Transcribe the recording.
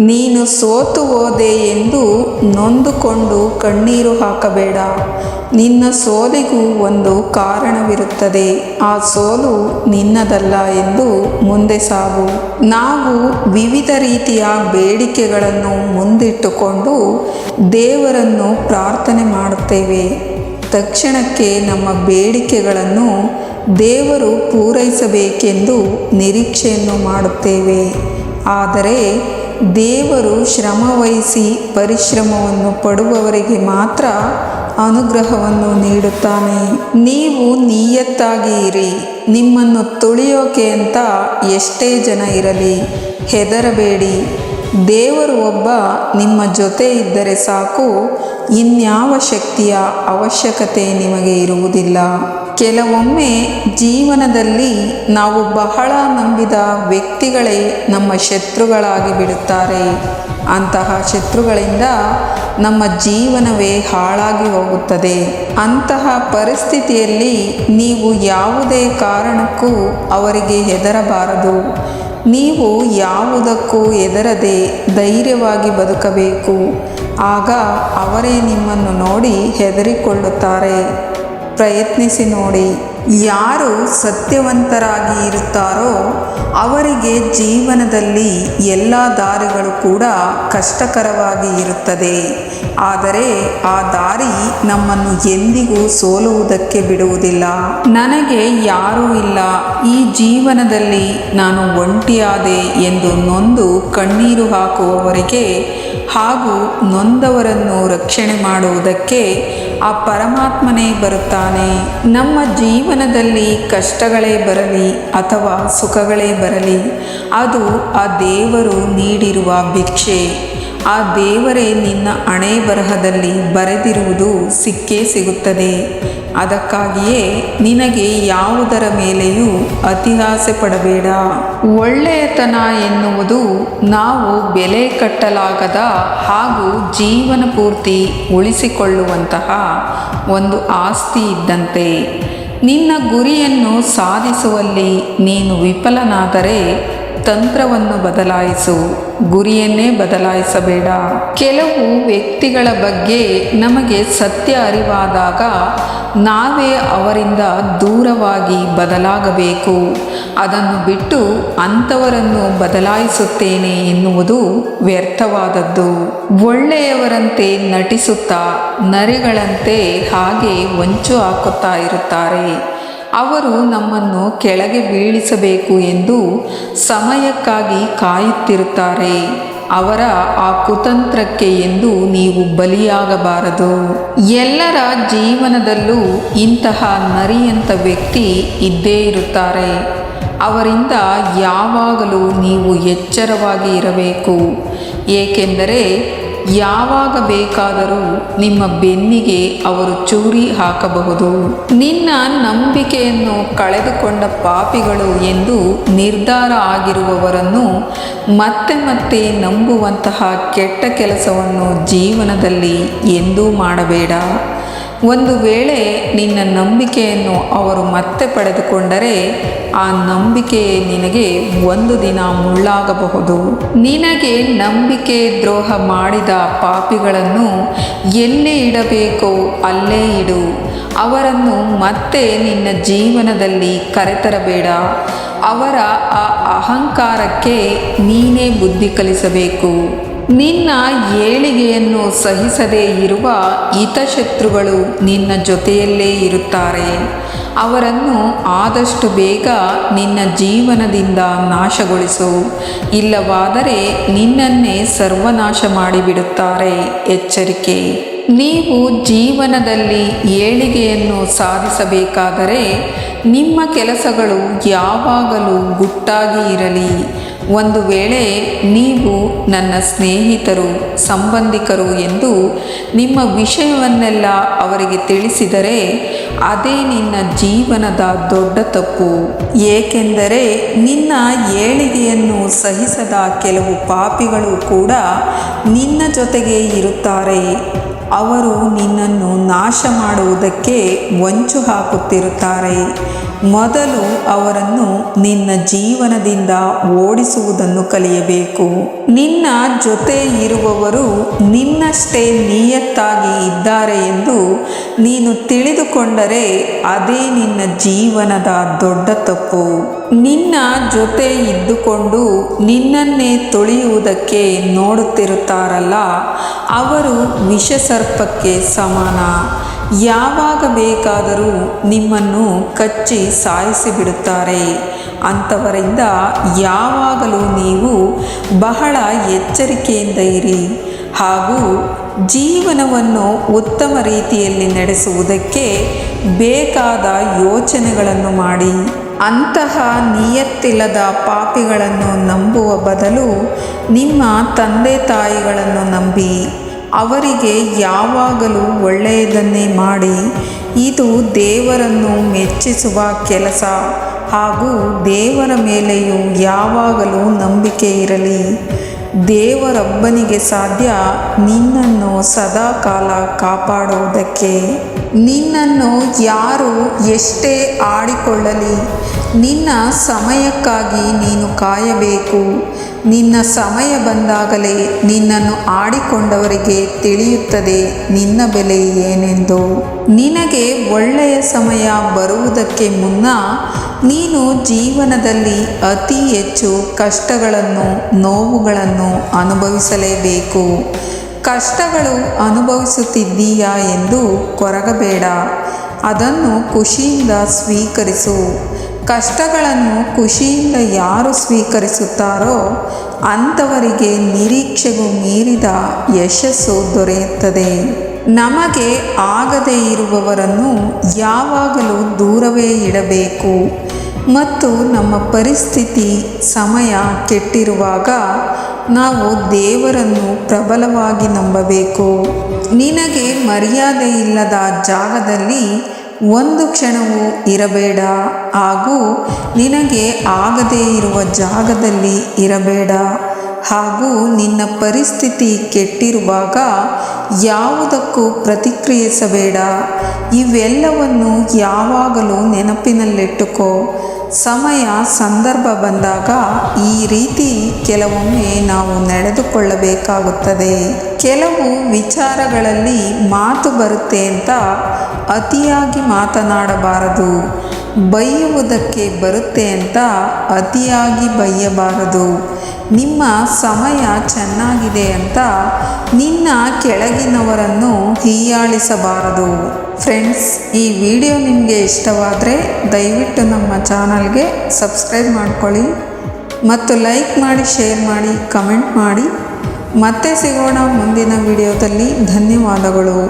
ನೀನು ಸೋತು ಹೋದೆ ಎಂದು ನೊಂದುಕೊಂಡು ಕಣ್ಣೀರು ಹಾಕಬೇಡ. ನಿನ್ನ ಸೋಲಿಗೂ ಒಂದು ಕಾರಣವಿರುತ್ತದೆ. ಆ ಸೋಲು ನಿನ್ನದಲ್ಲ ಎಂದು ಮುಂದೆ ಸಾಗು. ನಾವು ವಿವಿಧ ರೀತಿಯ ಬೇಡಿಕೆಗಳನ್ನು ಮುಂದಿಟ್ಟುಕೊಂಡು ದೇವರನ್ನು ಪ್ರಾರ್ಥನೆ ಮಾಡುತ್ತೇವೆ. ತಕ್ಷಣಕ್ಕೆ ನಮ್ಮ ಬೇಡಿಕೆಗಳನ್ನು ದೇವರು ಪೂರೈಸಬೇಕೆಂದು ನಿರೀಕ್ಷೆಯನ್ನು ಮಾಡುತ್ತೇವೆ. ಆದರೆ ದೇವರು ಶ್ರಮವಹಿಸಿ ಪರಿಶ್ರಮವನ್ನು ಪಡುವವರಿಗೆ ಮಾತ್ರ ಅನುಗ್ರಹವನ್ನು ನೀಡುತ್ತಾನೆ. ನೀವು ನಿಯತ್ತಾಗಿ ಇರಿ. ನಿಮ್ಮನ್ನು ತುಳಿಯೋಕೆ ಅಂತ ಎಷ್ಟೇ ಜನ ಇರಲಿ, ಹೆದರಬೇಡಿ. ದೇವರು ಒಬ್ಬ ನಿಮ್ಮ ಜೊತೆ ಇದ್ದರೆ ಸಾಕು. ಇನ್ಯಾವ ಶಕ್ತಿಯ ಅವಶ್ಯಕತೆ ನಿಮಗೆ ಇರುವುದಿಲ್ಲ. ಕೆಲವೊಮ್ಮೆ ಜೀವನದಲ್ಲಿ ನಾವು ಬಹಳ ನಂಬಿದ ವ್ಯಕ್ತಿಗಳೇ ನಮ್ಮ ಶತ್ರುಗಳಾಗಿ ಬಿಡುತ್ತಾರೆ. ಅಂತಹ ಶತ್ರುಗಳಿಂದ ನಮ್ಮ ಜೀವನವೇ ಹಾಳಾಗಿ ಹೋಗುತ್ತದೆ. ಅಂತಹ ಪರಿಸ್ಥಿತಿಯಲ್ಲಿ ನೀವು ಯಾವುದೇ ಕಾರಣಕ್ಕೂ ಅವರಿಗೆ ಹೆದರಬಾರದು. ನೀವು ಯಾವುದಕ್ಕೂ ಹೆದರದೆ ಧೈರ್ಯವಾಗಿ ಬದುಕಬೇಕು. ಆಗ ಅವರೇ ನಿಮ್ಮನ್ನು ನೋಡಿ ಹೆದರಿಕೊಳ್ಳುತ್ತಾರೆ. ಪ್ರಯತ್ನಿಸಿ ನೋಡಿ. ಯಾರು ಸತ್ಯವಂತರಾಗಿ ಇರುತ್ತಾರೋ ಅವರಿಗೆ ಜೀವನದಲ್ಲಿ ಎಲ್ಲ ದಾರಿಗಳು ಕೂಡ ಕಷ್ಟಕರವಾಗಿ ಇರುತ್ತದೆ. ಆದರೆ ಆ ದಾರಿ ನಮ್ಮನ್ನು ಎಂದಿಗೂ ಸೋಲುವುದಕ್ಕೆ ಬಿಡುವುದಿಲ್ಲ. ನನಗೆ ಯಾರೂ ಇಲ್ಲ. ಈ ಜೀವನದಲ್ಲಿ ನಾನು ಒಂಟಿಯಾದೆ ಎಂದು ನೊಂದು ಕಣ್ಣೀರು ಹಾಕುವವರಿಗೆ ಹಾಗೂ ನೊಂದವರನ್ನು ರಕ್ಷಣೆ ಮಾಡುವುದಕ್ಕೆ ಆ ಪರಮಾತ್ಮನೇ ಬರುತ್ತಾನೆ. ನಮ್ಮ ಜೀವನದಲ್ಲಿ ಕಷ್ಟಗಳೇ ಬರಲಿ ಅಥವಾ ಸುಖಗಳೇ ಬರಲಿ, ಅದು ಆ ದೇವರು ನೀಡಿರುವ ಭಿಕ್ಷೆ. ಆ ದೇವರೇ ನಿನ್ನ ಹಣೆ ಬರಹದಲ್ಲಿ ಬರೆದಿರುವುದು ಸಿಕ್ಕೇ ಸಿಗುತ್ತದೆ. ಅದಕ್ಕಾಗಿಯೇ ನಿನಗೆ ಯಾವುದರ ಮೇಲೆಯೂ ಅತಿಹಾಸೆ ಪಡಬೇಡ ಒಳ್ಳೆಯತನ ಎನ್ನುವುದು ನಾವು ಬೆಲೆ ಕಟ್ಟಲಾಗದ ಹಾಗೂ ಜೀವನ ಪೂರ್ತಿ ಉಳಿಸಿಕೊಳ್ಳುವಂತಹ ಒಂದು ಆಸ್ತಿ ಇದ್ದಂತೆ. ನಿನ್ನ ಗುರಿಯನ್ನು ಸಾಧಿಸುವಲ್ಲಿ ನೀನು ವಿಫಲನಾದರೆ ತಂತ್ರವನ್ನು ಬದಲಾಯಿಸು. ಗುರಿಯನ್ನೇ ಬದಲಾಯಿಸಬೇಡ. ಕೆಲವು ವ್ಯಕ್ತಿಗಳ ಬಗ್ಗೆ ನಮಗೆ ಸತ್ಯ ಅರಿವಾದಾಗ ನಾವೇ ಅವರಿಂದ ದೂರವಾಗಿ ಬದಲಾಗಬೇಕು. ಅದನ್ನು ಬಿಟ್ಟು ಅಂಥವರನ್ನು ಬದಲಾಯಿಸುತ್ತೇನೆ ಎನ್ನುವುದು ವ್ಯರ್ಥವಾದದ್ದು. ಒಳ್ಳೆಯವರಂತೆ ನಟಿಸುತ್ತಾ ನರಿಗಳಂತೆ ಹಾಗೆ ಹೊಂಚು ಹಾಕುತ್ತಾ ಇರುತ್ತಾರೆ. ಅವರು ನಮ್ಮನ್ನು ಕೆಳಗೆ ಬೀಳಿಸಬೇಕು ಎಂದು ಸಮಯಕ್ಕಾಗಿ ಕಾಯುತ್ತಿರುತ್ತಾರೆ. ಅವರ ಆ ಕುತಂತ್ರಕ್ಕೆ ಎಂದು ನೀವು ಬಲಿಯಾಗಬಾರದು. ಎಲ್ಲರ ಜೀವನದಲ್ಲೂ ಇಂತಹ ನರಿಯಂಥ ವ್ಯಕ್ತಿ ಇದ್ದೇ ಇರುತ್ತಾರೆ. ಅವರಿಂದ ಯಾವಾಗಲೂ ನೀವು ಎಚ್ಚರವಾಗಿ ಇರಬೇಕು. ಏಕೆಂದರೆ ಯಾವಾಗ ಬೇಕಾದರೂ ನಿಮ್ಮ ಬೆನ್ನಿಗೆ ಅವರು ಚೂರಿ ಹಾಕಬಹುದು. ನಿನ್ನ ನಂಬಿಕೆಯನ್ನು ಕಳೆದುಕೊಂಡ ಪಾಪಿಗಳು ಎಂದು ನಿರ್ಧಾರ ಆಗಿರುವವರನ್ನು ಮತ್ತೆ ಮತ್ತೆ ನಂಬುವಂತಹ ಕೆಟ್ಟ ಕೆಲಸವನ್ನು ಜೀವನದಲ್ಲಿ ಎಂದೂ ಮಾಡಬೇಡ. ಒಂದು ವೇಳೆ ನಿನ್ನ ನಂಬಿಕೆಯನ್ನು ಅವರು ಮತ್ತೆ ಪಡೆದುಕೊಂಡರೆ ಆ ನಂಬಿಕೆಯೇ ನಿನಗೆ ಒಂದು ದಿನ ಮುಳ್ಳಾಗಬಹುದು. ನಿನಗೆ ನಂಬಿಕೆ ದ್ರೋಹ ಮಾಡಿದ ಪಾಪಿಗಳನ್ನು ಎಲ್ಲಿ ಇಡಬೇಕೋ ಅಲ್ಲೇ ಇಡು. ಅವರನ್ನು ಮತ್ತೆ ನಿನ್ನ ಜೀವನದಲ್ಲಿ ಕರೆತರಬೇಡ. ಅವರ ಆ ಅಹಂಕಾರಕ್ಕೆ ನೀನೇ ಬುದ್ಧಿ ಕಲಿಸಬೇಕು. ನಿನ್ನ ಏಳಿಗೆಯನ್ನು ಸಹಿಸದೇ ಇರುವ ಹಿತಶತ್ರುಗಳು ನಿನ್ನ ಜೊತೆಯಲ್ಲೇ ಇರುತ್ತಾರೆ. ಅವರನ್ನು ಆದಷ್ಟು ಬೇಗ ನಿನ್ನ ಜೀವನದಿಂದ ನಾಶಗೊಳಿಸು. ಇಲ್ಲವಾದರೆ ನಿನ್ನನ್ನೇ ಸರ್ವನಾಶ ಮಾಡಿಬಿಡುತ್ತಾರೆ. ಎಚ್ಚರಿಕೆ. ನೀವು ಜೀವನದಲ್ಲಿ ಏಳಿಗೆಯನ್ನು ಸಾಧಿಸಬೇಕಾದರೆ ನಿಮ್ಮ ಕೆಲಸಗಳು ಯಾವಾಗಲೂ ಗುಟ್ಟಾಗಿ ಇರಲಿ. ಒಂದು ವೇಳೆ ನೀವು ನನ್ನ ಸ್ನೇಹಿತರು, ಸಂಬಂಧಿಕರು ಎಂದು ನಿಮ್ಮ ವಿಷಯವನ್ನೆಲ್ಲ ಅವರಿಗೆ ತಿಳಿಸಿದರೆ ಅದೇ ನಿನ್ನ ಜೀವನದ ದೊಡ್ಡ ತಪ್ಪು. ಏಕೆಂದರೆ ನಿನ್ನ ಏಳಿಗೆಯನ್ನು ಸಹಿಸದ ಕೆಲವು ಪಾಪಿಗಳು ಕೂಡ ನಿನ್ನ ಜೊತೆಗೆ ಇರುತ್ತಾರೆ. ಅವರು ನಿನ್ನನ್ನು ನಾಶ ಮಾಡುವುದಕ್ಕೆ ವಂಚು ಹಾಕುತ್ತಿರುತ್ತಾರೆ. ಮೊದಲು ಅವರನ್ನು ನಿನ್ನ ಜೀವನದಿಂದ ಓಡಿಸುವುದನ್ನು ಕಲಿಯಬೇಕು. ನಿನ್ನ ಜೊತೆ ಇರುವವರು ನಿನ್ನಷ್ಟೇ ನಿಯತ್ತಾಗಿ ಇದ್ದಾರೆ ಎಂದು ನೀನು ತಿಳಿದುಕೊಂಡರೆ ಅದೇ ನಿನ್ನ ಜೀವನದ ದೊಡ್ಡ ತಪ್ಪು. ನಿನ್ನ ಜೊತೆ ಇದ್ದುಕೊಂಡು ನಿನ್ನನ್ನೇ ತುಳಿಯುವುದಕ್ಕೆ ನೋಡುತ್ತಿರುತ್ತಾರಲ್ಲ, ಅವರು ವಿಷಸರ್ಪಕ್ಕೆ ಸಮಾನ. ಯಾವಾಗ ಬೇಕಾದರೂ ನಿಮ್ಮನ್ನು ಕಚ್ಚಿ ಸಾಯಿಸಿಬಿಡುತ್ತಾರೆ ಅಂಥವರಿಂದ ಯಾವಾಗಲೂ ನೀವು ಬಹಳ ಎಚ್ಚರಿಕೆಯಿಂದ ಇರಿ ಹಾಗೂ ಜೀವನವನ್ನು ಉತ್ತಮ ರೀತಿಯಲ್ಲಿ ನಡೆಸುವುದಕ್ಕೆ ಬೇಕಾದ ಯೋಚನೆಗಳನ್ನು ಮಾಡಿ. ಅಂತಹ ನಿಯತ್ತಿಲ್ಲದ ಪಾಪಿಗಳನ್ನು ನಂಬುವ ಬದಲು ನಿಮ್ಮ ತಂದೆ ತಾಯಿಗಳನ್ನು ನಂಬಿ. ಅವರಿಗೆ ಯಾವಾಗಲೂ ಒಳ್ಳೆಯದನ್ನೇ ಮಾಡಿ, ಇದು ದೇವರನ್ನು ಮೆಚ್ಚಿಸುವ ಕೆಲಸ ಹಾಗೂ ದೇವರ ಮೇಲೆಯೂ ಯಾವಾಗಲೂ ನಂಬಿಕೆ ಇರಲಿ. ದೇವರೊಬ್ಬನಿಗೆ ಸಾಧ್ಯ ನಿನ್ನನ್ನು ಸದಾ ಕಾಲ ಕಾಪಾಡುವುದಕ್ಕೆ. ನಿನ್ನನ್ನು ಯಾರು ಎಷ್ಟೇ ಆಡಿಕೊಳ್ಳಲಿ, ನಿನ್ನ ಸಮಯಕ್ಕಾಗಿ ನೀನು ಕಾಯಬೇಕು. ನಿನ್ನ ಸಮಯ ಬಂದಾಗಲೇ ನಿನ್ನನ್ನು ಆಡಿಕೊಂಡವರಿಗೆ ತಿಳಿಯುತ್ತದೆ, ನಿನ್ನ ಬೆಲೆ ಏನೆಂದು. ನಿನಗೆ ಒಳ್ಳೆಯ ಸಮಯ ಬರುವುದಕ್ಕೆ ಮುನ್ನ ನೀನು ಜೀವನದಲ್ಲಿ ಅತಿ ಹೆಚ್ಚು ಕಷ್ಟಗಳನ್ನು, ನೋವುಗಳನ್ನು ಅನುಭವಿಸಲೇಬೇಕು. ಕಷ್ಟಗಳು ಅನುಭವಿಸುತ್ತಿದ್ದೀಯಾ ಎಂದು ಕೊರಗಬೇಡ. ಅದನ್ನು ಖುಷಿಯಿಂದ ಸ್ವೀಕರಿಸು. ಕಷ್ಟಗಳನ್ನು ಖುಷಿಯಿಂದ ಯಾರು ಸ್ವೀಕರಿಸುತ್ತಾರೋ ಅಂಥವರಿಗೆ ನಿರೀಕ್ಷೆಗೂ ಮೀರಿದ ಯಶಸ್ಸು ದೊರೆಯುತ್ತದೆ. ನಮಗೆ ಆಗದೇ ಇರುವವರನ್ನು ಯಾವಾಗಲೂ ದೂರವೇ ಇಡಬೇಕು. ಮತ್ತು ನಮ್ಮ ಪರಿಸ್ಥಿತಿ ಸಮಯ ಕೆಟ್ಟಿರುವಾಗ ನಾವು ದೇವರನ್ನು ಪ್ರಬಲವಾಗಿ ನಂಬಬೇಕು. ನಿನಗೆ ಮರ್ಯಾದೆ ಇಲ್ಲದ ಜಾಗದಲ್ಲಿ ಒಂದು ಕ್ಷಣವೂ ಇರಬೇಡ. ಹಾಗೂ ನಿನಗೆ ಆಗದೇ ಇರುವ ಜಾಗದಲ್ಲಿ ಇರಬೇಡ. ಹಾಗೂ ನಿನ್ನ ಪರಿಸ್ಥಿತಿ ಕೆಟ್ಟಿರುವಾಗ ಯಾವುದಕ್ಕೂ ಪ್ರತಿಕ್ರಿಯಿಸಬೇಡ. ಇವೆಲ್ಲವನ್ನು ಯಾವಾಗಲೂ ನೆನಪಿನಲ್ಲಿಟ್ಟುಕೋ. ಸಮಯ, ಸಂದರ್ಭ ಬಂದಾಗ ಈ ರೀತಿ ಕೆಲವೊಮ್ಮೆ ನಾವು ನಡೆದುಕೊಳ್ಳಬೇಕಾಗುತ್ತದೆ. ಕೆಲವು ವಿಚಾರಗಳಲ್ಲಿ ಮಾತು ಬರುತ್ತೆ ಅಂತ ಅತಿಯಾಗಿ ಮಾತನಾಡಬಾರದು. ಬೈಯುವುದಕ್ಕೆ ಬರುತ್ತೆ ಅಂತ ಅತಿಯಾಗಿ ಬೈಯಬಾರದು ನಿಮ್ಮ ಸಮಯ ಚೆನ್ನಾಗಿದೆ ಅಂತ ನಿನ್ನ ಕೆಳಗಿನವರನ್ನು ಹೀಯಾಳಿಸಬಾರದು. ಫ್ರೆಂಡ್ಸ್, ಈ ವಿಡಿಯೋ ನಿಮಗೆ ಇಷ್ಟವಾದರೆ ದಯವಿಟ್ಟು ನಮ್ಮ ಚಾನಲ್ಗೆ ಸಬ್ಸ್ಕ್ರೈಬ್ ಮಾಡ್ಕೊಳ್ಳಿ. ಮತ್ತು ಲೈಕ್ ಮಾಡಿ, ಶೇರ್ ಮಾಡಿ, ಕಮೆಂಟ್ ಮಾಡಿ. ಮತ್ತೆ ಸಿಗೋಣ ಮುಂದಿನ ವಿಡಿಯೋದಲ್ಲಿ. ಧನ್ಯವಾದಗಳು.